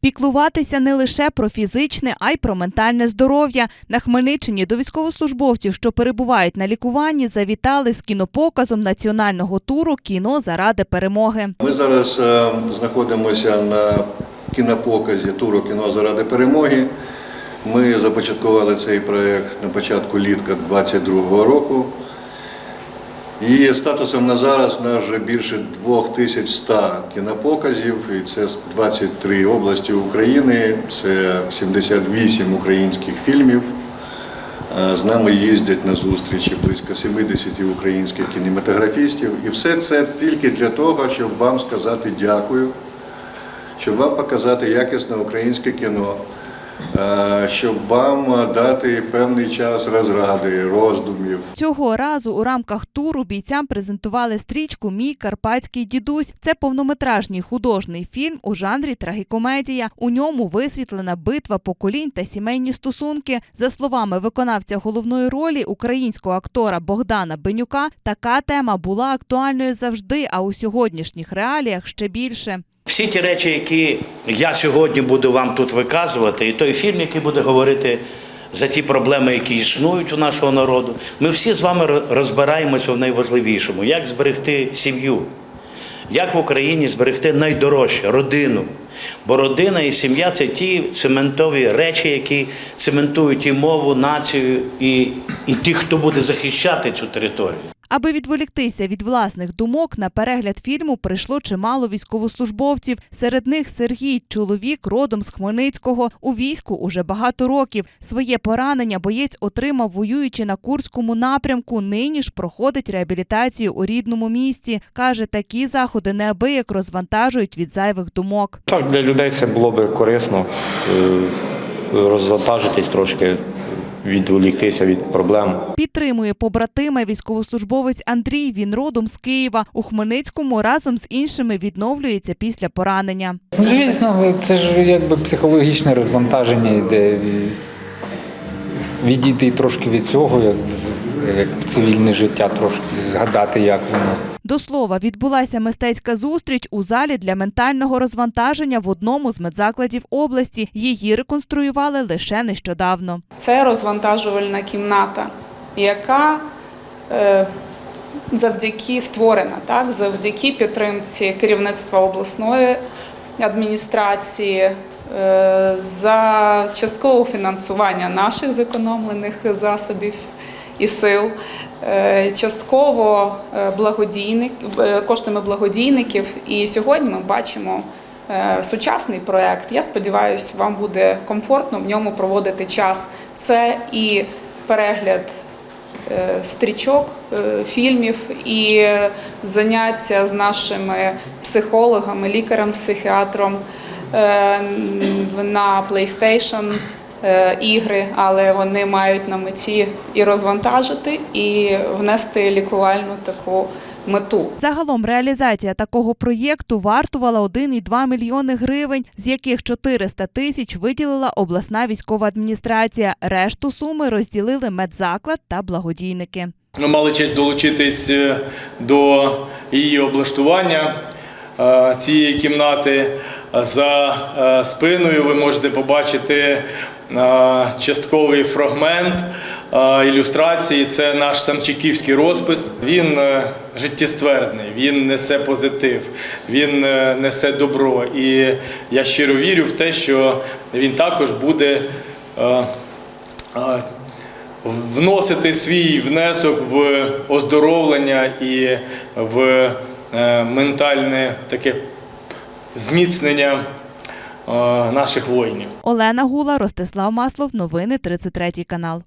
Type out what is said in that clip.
Піклуватися не лише про фізичне, а й про ментальне здоров'я. На Хмельниччині до військовослужбовців, що перебувають на лікуванні, завітали з кінопоказом національного туру Кіно заради перемоги. Ми зараз е, знаходимося на кінопоказі туру кіно заради перемоги. Ми започаткували цей проєкт на початку літка 2022 року. І статусом на зараз у нас вже більше 2100 кінопоказів, і це з 23 області України, це 78 українських фільмів. Е, З нами їздять на зустрічі близько 70 українських кінематографістів. І все це тільки для того, щоб вам сказати дякую, щоб вам показати якісне українське кіно, щоб вам дати певний час розради, роздумів. Цього разу у рамках туру бійцям презентували стрічку Мій карпатський дідусь. Це повнометражний художній фільм у жанрі трагікомедія. У ньому висвітлена битва поколінь та сімейні стосунки. За словами виконавця головної ролі українського актора Богдана Бенюка, така тема була актуальною завжди, а у сьогоднішніх реаліях ще більше. Всі ті речі, які я сьогодні буду вам тут виказувати, і той фільм, який буде говорити за ті проблеми, які існують у нашого народу, ми всі з вами розбираємося в найважливішому, як зберегти сім'ю, як в Україні зберегти найдорожче родину. Бо родина і сім'я це ті цементові речі, які цементують і мову, націю, і, і тих, хто буде захищати цю територію. Аби відволіктися від власних думок, на перегляд фільму прийшло чимало військовослужбовців. Серед них Сергій, чоловік родом з Хмельницького. У війську уже багато років. Своє поранення боєць отримав, воюючи на Курському напрямку. Нині ж проходить реабілітацію у рідному місті. Каже, такі заходи неабияк розвантажують від зайвих думок. Так, для людей це було би корисно е, розвантажитись трошки, відволіктися від проблем. Підтримує побратима військовослужбовець Андрій. Він родом з Києва. У Хмельницькому разом з іншими відновлюється після поранення. Ну, Звісно, це ж якби психологічне розвантаження йде. Відійти трошки від цього, як, як в цивільне життя, трошки згадати, як воно. До слова, відбулася мистецька зустріч у залі для ментального розвантаження в одному з медзакладів області. Її реконструювали лише нещодавно. Це розвантажувальна кімната, яка е, завдяки створена, так, завдяки підтримці керівництва обласної адміністрації. е, За часткового фінансування наших зекономлених засобів і сил, е, частково е, благодійник, е, коштами благодійників. І сьогодні ми бачимо сучасний проект. Я сподіваюся, вам буде комфортно в ньому проводити час. Це і перегляд стрічок, фільмів, і заняття з нашими психологами, лікарем-психіатром е, на PlayStation ігри, але вони мають на меті і розвантажити, і внести лікувальну таку мету. Загалом реалізація такого проєкту вартувала 1,2 мільйони гривень, з яких 400 тисяч виділила обласна військова адміністрація. Решту суми розділили медзаклад та благодійники. Ми мали честь долучитись е, до її облаштування е, цієї кімнати. За е, спиною ви можете побачити е, частковий фрагмент е, ілюстрації. Це наш самчиківський розпис. Він е, життєствердний, він несе позитив, він е, несе добро. І я щиро вірю в те, що він також буде. вносити свій внесок в оздоровлення і в ментальне таке зміцнення наших воїнів. Олена Гула, Ростислав Маслов. Новини 33 канал.